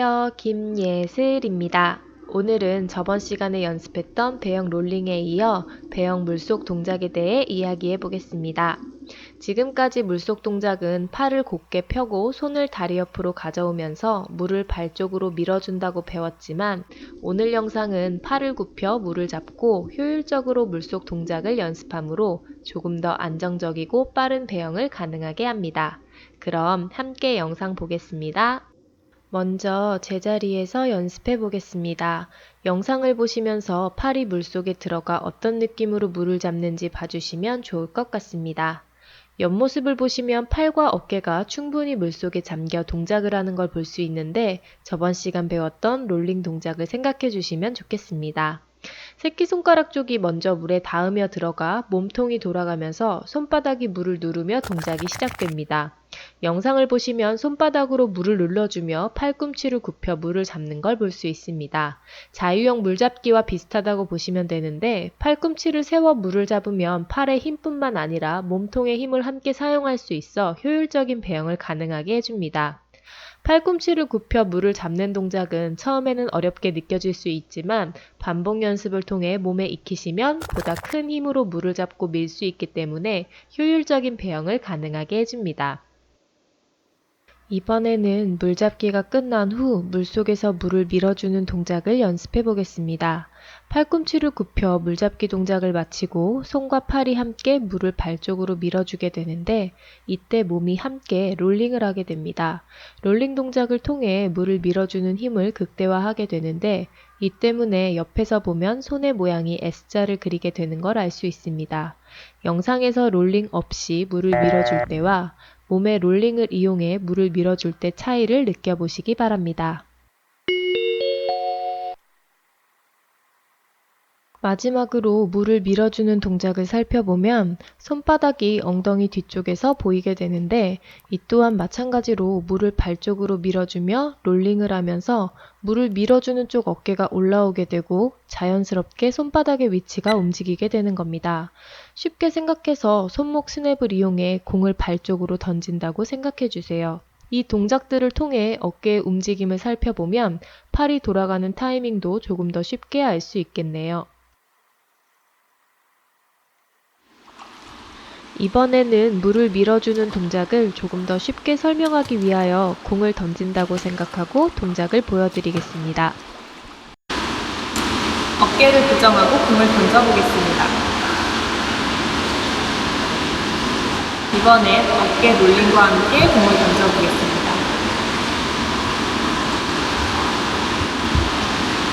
안녕하세요. 김예슬입니다. 오늘은 저번 시간에 연습했던 배영 롤링에 이어 배영 물속 동작에 대해 이야기해 보겠습니다. 지금까지 물속 동작은 팔을 곧게 펴고 손을 다리 옆으로 가져오면서 물을 발 쪽으로 밀어준다고 배웠지만 오늘 영상은 팔을 굽혀 물을 잡고 효율적으로 물속 동작을 연습하므로 조금 더 안정적이고 빠른 배영을 가능하게 합니다. 그럼 함께 영상 보겠습니다. 먼저 제자리에서 연습해 보겠습니다. 영상을 보시면서 팔이 물속에 들어가 어떤 느낌으로 물을 잡는지 봐주시면 좋을 것 같습니다. 옆모습을 보시면 팔과 어깨가 충분히 물속에 잠겨 동작을 하는 걸 볼 수 있는데 저번 시간 배웠던 롤링 동작을 생각해 주시면 좋겠습니다. 새끼손가락 쪽이 먼저 물에 닿으며 들어가 몸통이 돌아가면서 손바닥이 물을 누르며 동작이 시작됩니다. 영상을 보시면 손바닥으로 물을 눌러주며 팔꿈치를 굽혀 물을 잡는 걸 볼 수 있습니다. 자유형 물잡기와 비슷하다고 보시면 되는데 팔꿈치를 세워 물을 잡으면 팔의 힘뿐만 아니라 몸통의 힘을 함께 사용할 수 있어 효율적인 배영을 가능하게 해줍니다. 팔꿈치를 굽혀 물을 잡는 동작은 처음에는 어렵게 느껴질 수 있지만 반복 연습을 통해 몸에 익히시면 보다 큰 힘으로 물을 잡고 밀 수 있기 때문에 효율적인 배영을 가능하게 해줍니다. 이번에는 물잡기가 끝난 후 물속에서 물을 밀어주는 동작을 연습해 보겠습니다. 팔꿈치를 굽혀 물잡기 동작을 마치고 손과 팔이 함께 물을 발 쪽으로 밀어주게 되는데 이때 몸이 함께 롤링을 하게 됩니다. 롤링 동작을 통해 물을 밀어주는 힘을 극대화하게 되는데 이 때문에 옆에서 보면 손의 모양이 S자를 그리게 되는 걸 알 수 있습니다. 영상에서 롤링 없이 물을 밀어줄 때와 몸의 롤링을 이용해 물을 밀어줄 때 차이를 느껴보시기 바랍니다. 마지막으로 물을 밀어주는 동작을 살펴보면 손바닥이 엉덩이 뒤쪽에서 보이게 되는데 이 또한 마찬가지로 물을 발 쪽으로 밀어주며 롤링을 하면서 물을 밀어주는 쪽 어깨가 올라오게 되고 자연스럽게 손바닥의 위치가 움직이게 되는 겁니다. 쉽게 생각해서 손목 스냅을 이용해 공을 발 쪽으로 던진다고 생각해 주세요. 이 동작들을 통해 어깨의 움직임을 살펴보면 팔이 돌아가는 타이밍도 조금 더 쉽게 알 수 있겠네요. 이번에는 물을 밀어주는 동작을 조금 더 쉽게 설명하기 위하여 공을 던진다고 생각하고 동작을 보여드리겠습니다. 어깨를 고정하고 공을 던져보겠습니다. 이번엔 어깨 롤링과 함께 공을 던져보겠습니다.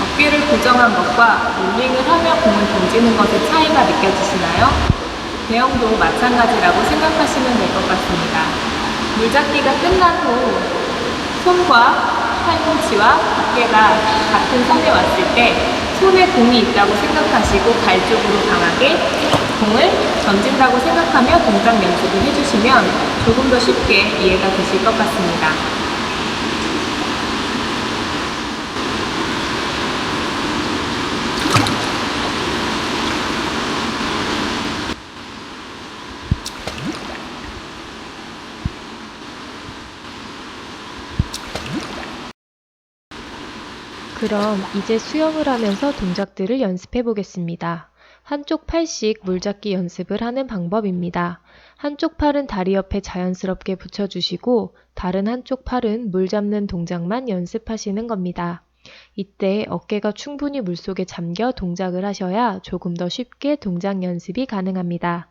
어깨를 고정한 것과 롤링을 하며 공을 던지는 것의 차이가 느껴지시나요? 배영도 마찬가지라고 생각하시면 될 것 같습니다. 물잡기가 후 손과 팔꿈치와 어깨가 같은 선에 왔을 때 손에 공이 있다고 생각하시고 발 쪽으로 강하게 공을 던진다고 생각하며 동작 연습을 해주시면 조금 더 쉽게 이해가 되실 것 같습니다. 그럼 이제 수영을 하면서 동작들을 연습해 보겠습니다. 한쪽 팔씩 물잡기 연습을 하는 방법입니다. 한쪽 팔은 다리 옆에 자연스럽게 붙여주시고 다른 한쪽 팔은 물 잡는 동작만 연습하시는 겁니다. 이때 어깨가 충분히 물속에 잠겨 동작을 하셔야 조금 더 쉽게 동작 연습이 가능합니다.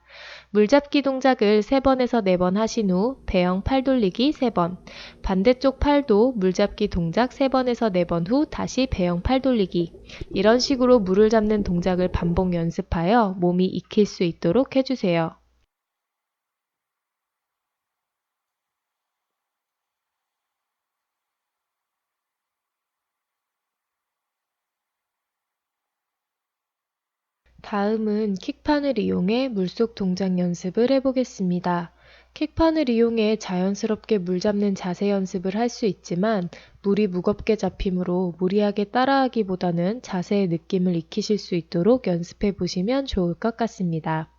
물잡기 동작을 3번에서 4번 하신 후 배영 팔 돌리기 3번, 반대쪽 팔도 물잡기 동작 3번에서 4번 후 다시 배영 팔 돌리기 이런 식으로 물을 잡는 동작을 반복 연습하여 몸이 익힐 수 있도록 해주세요. 다음은 킥판을 이용해 물속 동작 연습을 해보겠습니다. 킥판을 이용해 자연스럽게 물 잡는 자세 연습을 할 수 있지만 물이 무겁게 잡히므로 무리하게 따라하기보다는 자세의 느낌을 익히실 수 있도록 연습해 보시면 좋을 것 같습니다.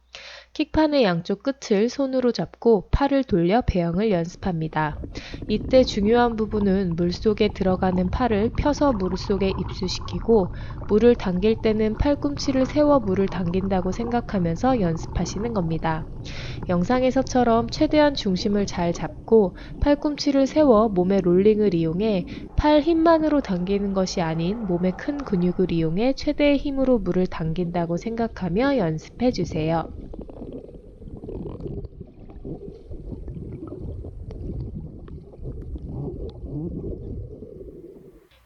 킥판의 양쪽 끝을 손으로 잡고 팔을 돌려 배영을 연습합니다. 이때 중요한 부분은 물속에 들어가는 팔을 펴서 물속에 입수시키고 물을 당길 때는 팔꿈치를 세워 물을 당긴다고 생각하면서 연습하시는 겁니다. 영상에서처럼 최대한 중심을 잘 잡고 팔꿈치를 세워 몸의 롤링을 이용해 팔 힘만으로 당기는 것이 아닌 몸의 큰 근육을 이용해 최대의 힘으로 물을 당긴다고 생각하며 연습해 주세요.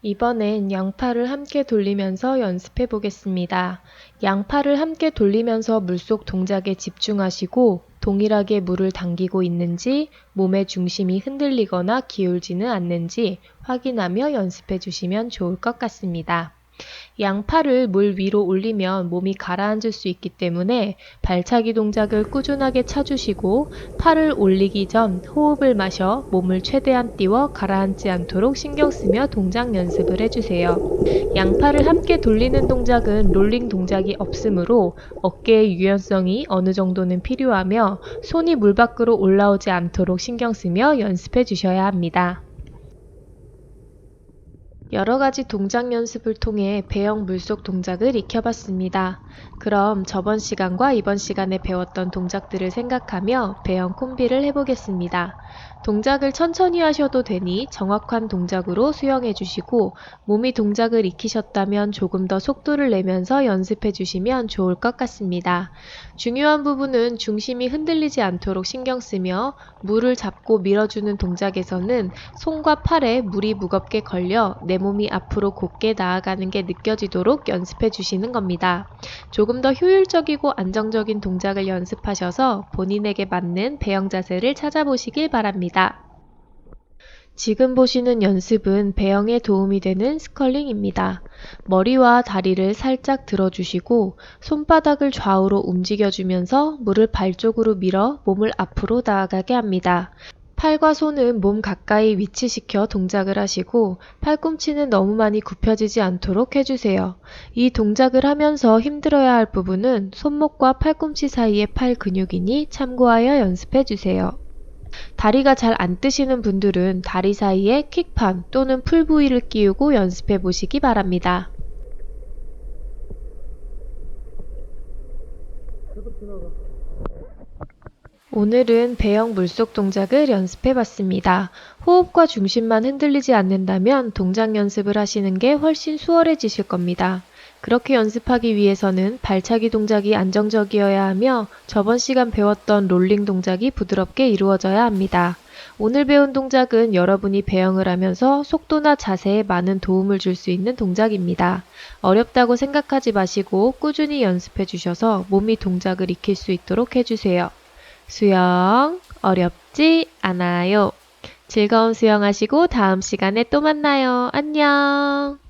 이번엔 양팔을 함께 돌리면서 연습해 보겠습니다. 양팔을 함께 돌리면서 물속 동작에 집중하시고 동일하게 물을 당기고 있는지 몸의 중심이 흔들리거나 기울지는 않는지 확인하며 연습해 주시면 좋을 것 같습니다. 양팔을 물 위로 올리면 몸이 가라앉을 수 있기 때문에 발차기 동작을 꾸준하게 차주시고 팔을 올리기 전 호흡을 마셔 몸을 최대한 띄워 가라앉지 않도록 신경 쓰며 동작 연습을 해주세요. 양팔을 함께 돌리는 동작은 롤링 동작이 없으므로 어깨의 유연성이 어느 정도는 필요하며 손이 물 밖으로 올라오지 않도록 신경 쓰며 연습해 주셔야 합니다. 여러 가지 동작 연습을 통해 배영 물속 동작을 익혀봤습니다. 그럼 저번 시간과 이번 시간에 배웠던 동작들을 생각하며 배영 콤비를 해보겠습니다. 동작을 천천히 하셔도 되니 정확한 동작으로 수영해 주시고 몸이 동작을 익히셨다면 조금 더 속도를 내면서 연습해 주시면 좋을 것 같습니다. 중요한 부분은 중심이 흔들리지 않도록 신경 쓰며 물을 잡고 밀어주는 동작에서는 손과 팔에 물이 무겁게 걸려 내 몸이 앞으로 곧게 나아가는 게 느껴지도록 연습해 주시는 겁니다. 조금 더 효율적이고 안정적인 동작을 연습하셔서 본인에게 맞는 배영 자세를 찾아보시길 바랍 니다. 지금 보시는 연습은 배영에 도움이 되는 스컬링입니다. 머리와 다리를 살짝 들어주시고 손바닥을 좌우로 움직여주면서 물을 발 쪽으로 밀어 몸을 앞으로 나아가게 합니다. 팔과 손은 몸 가까이 위치시켜 동작을 하시고 팔꿈치는 너무 많이 굽혀지지 않도록 해주세요. 이 동작을 하면서 힘들어야 할 부분은 손목과 팔꿈치 사이의 팔 근육이니 참고하여 연습해주세요. 다리가 잘 안 뜨시는 분들은 다리 사이에 킥판 또는 풀 부위를 끼우고 연습해 보시기 바랍니다. 오늘은 배영 물속 동작을 연습해 봤습니다. 호흡과 중심만 흔들리지 않는다면 동작 연습을 하시는 게 훨씬 수월해지실 겁니다. 그렇게 연습하기 위해서는 발차기 동작이 안정적이어야 하며 저번 시간 배웠던 롤링 동작이 부드럽게 이루어져야 합니다. 오늘 배운 동작은 여러분이 배영을 하면서 속도나 자세에 많은 도움을 줄 수 있는 동작입니다. 어렵다고 생각하지 마시고 꾸준히 연습해 주셔서 몸이 동작을 익힐 수 있도록 해주세요. 수영 어렵지 않아요. 즐거운 수영하시고 다음 시간에 또 만나요. 안녕.